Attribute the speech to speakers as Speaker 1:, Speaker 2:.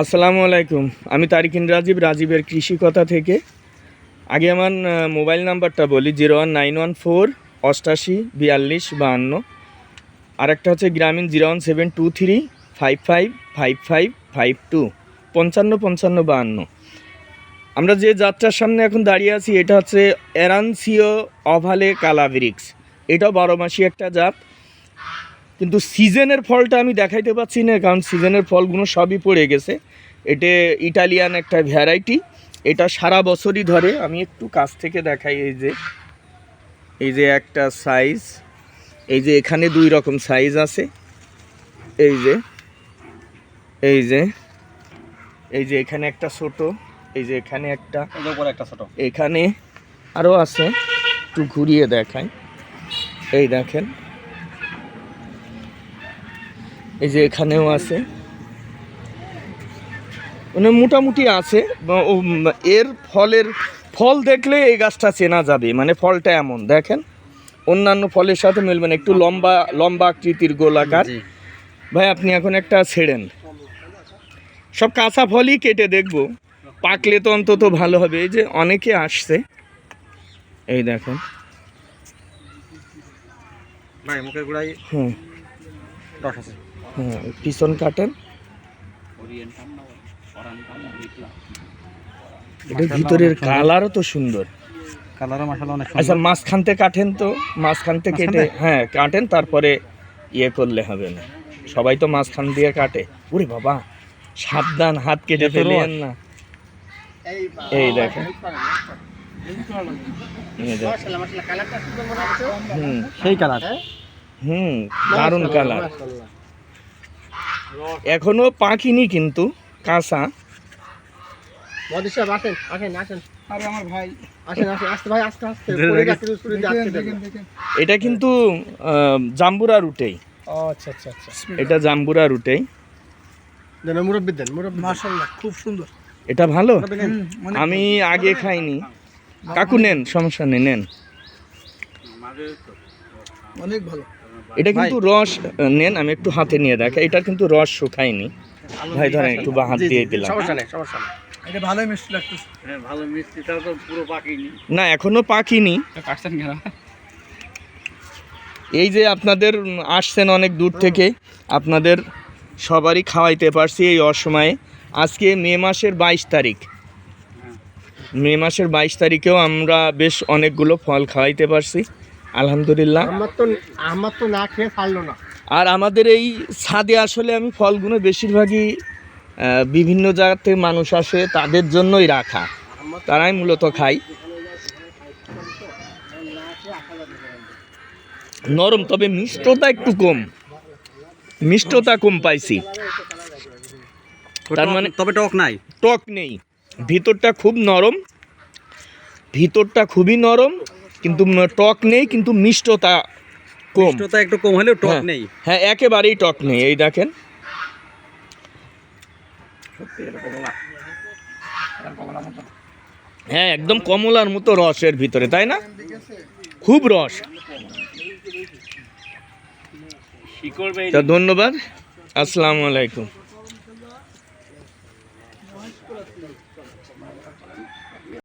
Speaker 1: আসসালামু আলাইকুম। আমি তারিকিন রাজীব, রাজীবের কৃষি কথা থেকে। আগে আমার মোবাইল নাম্বারটা বলি, zero one nine one four, অষ্টাশি, বিয়াল্লিশ, বাহান্ন। আরেকটা হচ্ছে Grameen, zero one seven two three, five five five five five two, পঞ্চান্ন পঞ্চান্ন, বাহান্ন। আমরা যে যাত্রার সামনে এখন দাঁড়িয়ে আছি, এটা হচ্ছে এরানসিও অভালে কালাভিরিক্স। এটাও বারো মাসি একটা জাত। কিন্তু সিজনের ফলটা আমি দেখাইতে পাচ্ছি না কারণ সিজনের ফলগুলো সবই পড়ে গেছে। এটা ইটালিয়ান একটা ভ্যারাইটি এটা সারা বছরই ধরে। আমি একটু কাছ থেকে দেখাই এই যে এই যে একটা সাইজ এই যে এখানে দুই রকম সাইজ আছে। এই যে এই যে এই যে এখানে একটা ছোট এই যে এখানে একটা।
Speaker 2: একটা ছোট।
Speaker 1: এখানে আরও আছে একটু ঘুরিয়ে দেখাই। এই দেখেন এই যে এখানেও আছে। মানে মোটামুটি আছে এর ফলের ফল দেখলে এই গাছটা চেনা যাবে মানে ফলটা এমন দেখেন। অন্যান্য ফলের সাথে মিলবে না একটু লম্বা লম্বা আকৃতির গোলাকার। ভাই আপনি এখন একটা ছেড়েন। সব কাঁচা ফলই কেটে দেখব। পাকলে তো অন্তত ভালো হবে। এই যে অনেকে আসছে। এই দেখেন।
Speaker 2: ভাই মুখের গোড়ায়
Speaker 1: হুম।
Speaker 2: রস আছে।
Speaker 1: পিছন কাটেন। এটার ভিতরের কালারও তো সুন্দর।
Speaker 2: কালারও অনেক
Speaker 1: আচ্ছা
Speaker 2: সুন্দর
Speaker 1: মাঝখানতে কাটেন তো। মাঝখানতে কেটে হ্যাঁ কাটেন তারপরে ইয়ে করলে হবে না। সবাই তো মাঝখান দিয়ে কাটে। ওরে বাবা সাবধান হাত কেটে ফেলেন না। এই দেখেন। এই দেখেন। হুম।
Speaker 2: সেই কালার।
Speaker 1: হুম দারুণ কালার। এখনও পাকিনি কিন্তু কাঁচা।
Speaker 3: মধু আসেন আসেন আসেন।
Speaker 4: আরে আমার ভাই।
Speaker 3: আসেন আসেন আসতে ভাই আস্তে আস্তে।
Speaker 2: ধীরে
Speaker 3: পড়ে
Speaker 2: ধীরে।
Speaker 3: যাচ্ছে তো শুরু যাচ্ছে
Speaker 4: দেখেন দেখেন।
Speaker 1: এটা কিন্তু জাম্বুরা রুটেই।
Speaker 3: ও আচ্ছা আচ্ছা আচ্ছা।
Speaker 1: এটা জাম্বুরা রুটেই।
Speaker 3: দেন মুরব্বি দেন মুরব্বি
Speaker 4: মাশাআল্লাহ খুব সুন্দর।
Speaker 1: এটা ভালো? আমি আগে খাইনি। কাকু নেন সমস্যা নেই নেন।
Speaker 4: অনেক ভালো।
Speaker 1: এটা কিন্তু রস নেন আমি একটু হাতে নিয়ে দেখা। এটা কিন্তু রস শুকায়নি। ভাই ধরেন একটু বা হাত দিয়ে দিলাম।
Speaker 3: সমস্যা নেই সমস্যা নেই।
Speaker 4: এটা ভালোই মিষ্টি লাগতেছে।
Speaker 2: হ্যাঁ ভালো মিষ্টিটাও তো পুরো পাকিনি।
Speaker 1: না এখনও পাকিনি।
Speaker 2: কেন?
Speaker 1: এই যে আপনাদের আসছেন অনেক দূর থেকে আপনাদের সবারই খাওয়াইতে পারছি এই অসময়ে। আজকে মে মাসের বাইশ তারিখ। মে মাসের বাইশ তারিখেও আমরা বেশ অনেকগুলো ফল খাওয়াইতে পারছি। আলহামদুলিল্লাহ।
Speaker 3: আমার তো আমার তো না খেয়ে ছাড়লো না।
Speaker 1: আর আমাদের এই ছাদে আসলে আমি ফলগুলো বেশিরভাগই আহ, বিভিন্ন জায়গা থেকে মানুষ আসে তাদের জন্যই রাখা। তারাই মূলত খায়। নরম তবে মিষ্টতা একটু কম। মিষ্টতা কম পাইছি। তার মানে-
Speaker 2: তবে টক নাই।
Speaker 1: টক নেই। ভিতরটা খুব নরম। ভিতরটা খুবই নরম। কিন্তু টক নেই কিন্তু মিষ্টতা কম।
Speaker 2: মিষ্টতা একটু কম হলেও টক
Speaker 1: হ্যাঁ।
Speaker 2: নেই।
Speaker 1: হ্যাঁ একেবারেই টক নেই এই দেখেন। হ্যাঁ একদম কমলার মতো রসের ভিতরে তাই না? খুব রস। তা ধন্যবাদ। আসসালামু আলাইকুম।